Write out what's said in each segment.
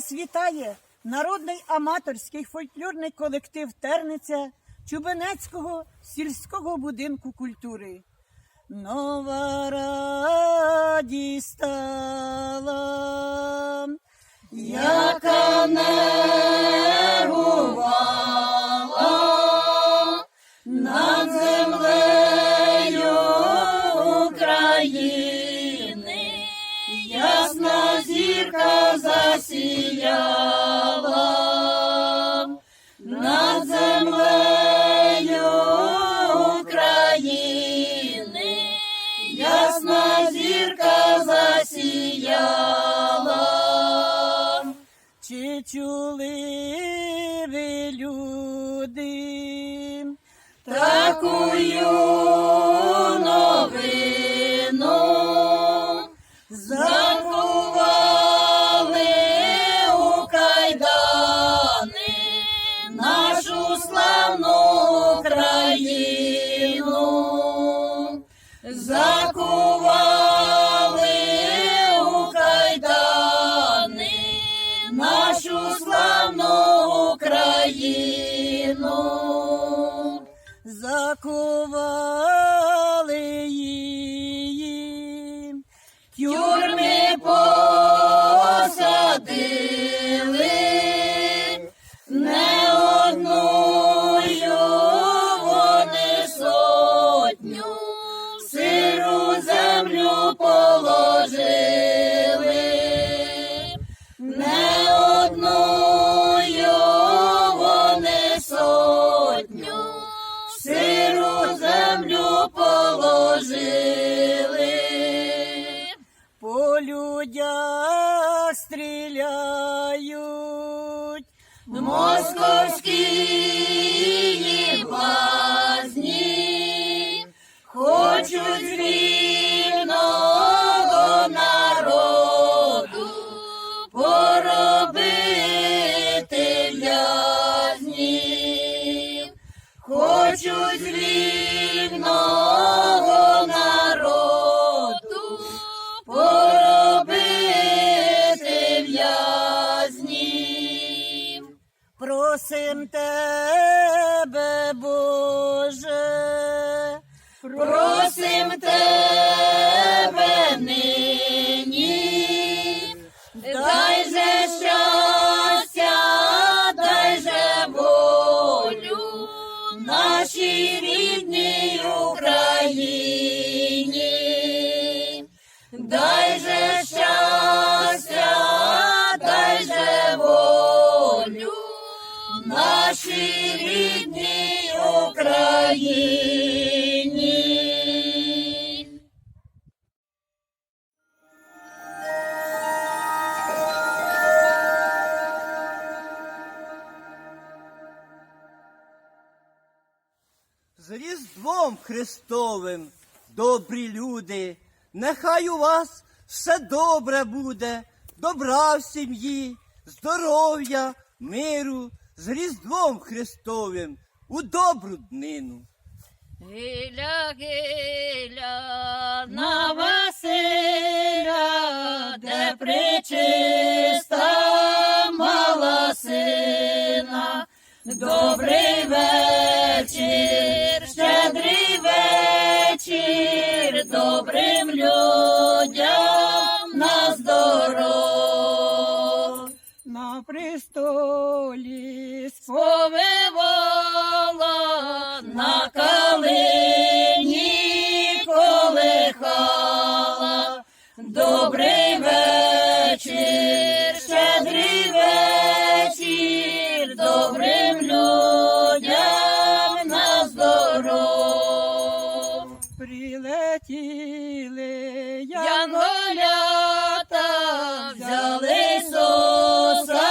Вас вітає народний аматорський фольклорний колектив Терниця Чубенецького сільського будинку культури. Нова радість стала, яка нервувала над землею України. Засіяла. Чи чули ви люди такую новину? Україну. Закували Просим тебе, Боже, просим тебе нині, дай же щастя, дай же волю нашій Україні. З Різдвом Христовим, добрі люди, нехай у вас все добре буде, добра в сім'ї, здоров'я, миру, з Різдвом Христовим у добру днину. Гиля, гиля, на Василя, де причиста мала сина. Добрий вечір, щедрий вечір, добрим людям прилетіли Янголята взяли Ісуса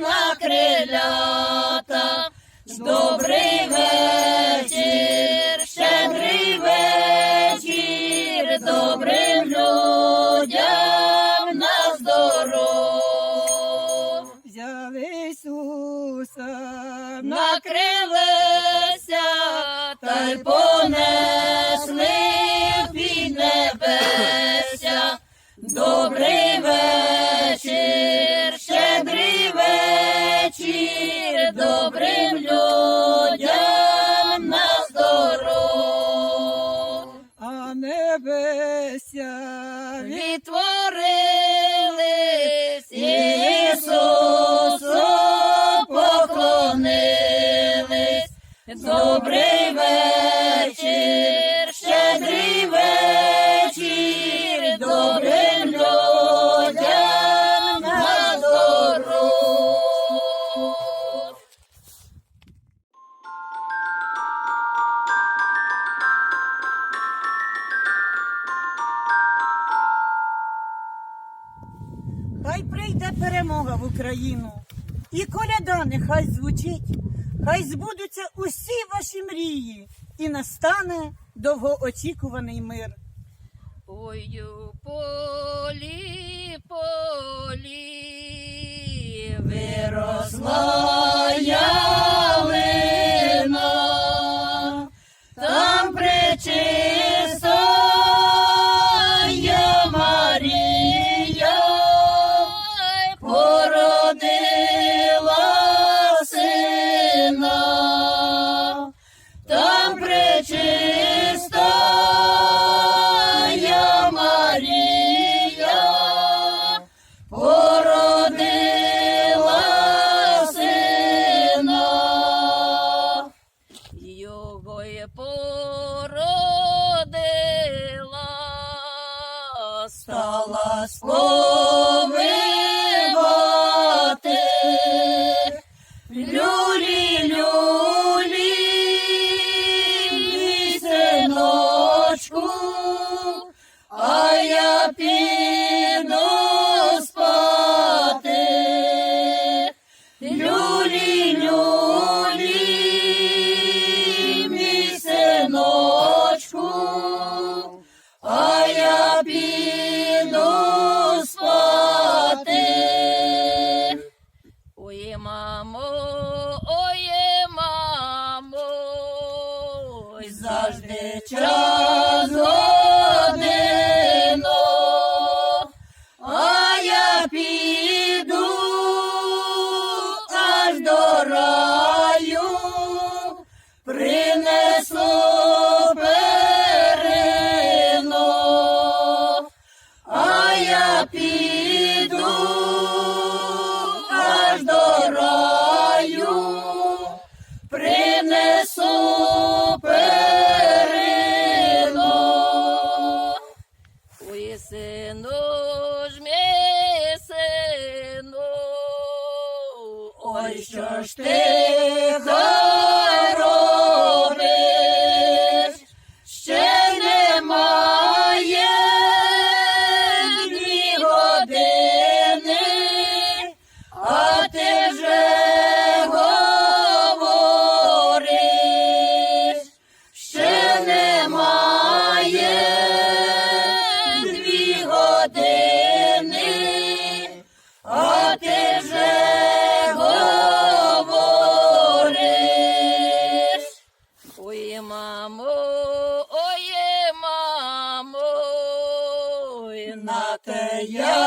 на крилята. Добрий вечір, щедрий вечір, добрим людям на здоров. взяли Ісуса Накрилися та й понесли небеся. Добрий вечір, щедрий добрим людям на здоров. а небеся Відтворились Ісусу поклонились. Добрий вечір, перемога в Україну, і коляда нехай звучить, хай збудуться усі ваші мрії, і настане довгоочікуваний мир. Ой, у полі, полі, виросла ялина, завжди час годину, а я піду аж до раю, принесу перину, а я піду ой, що ж ти yeah.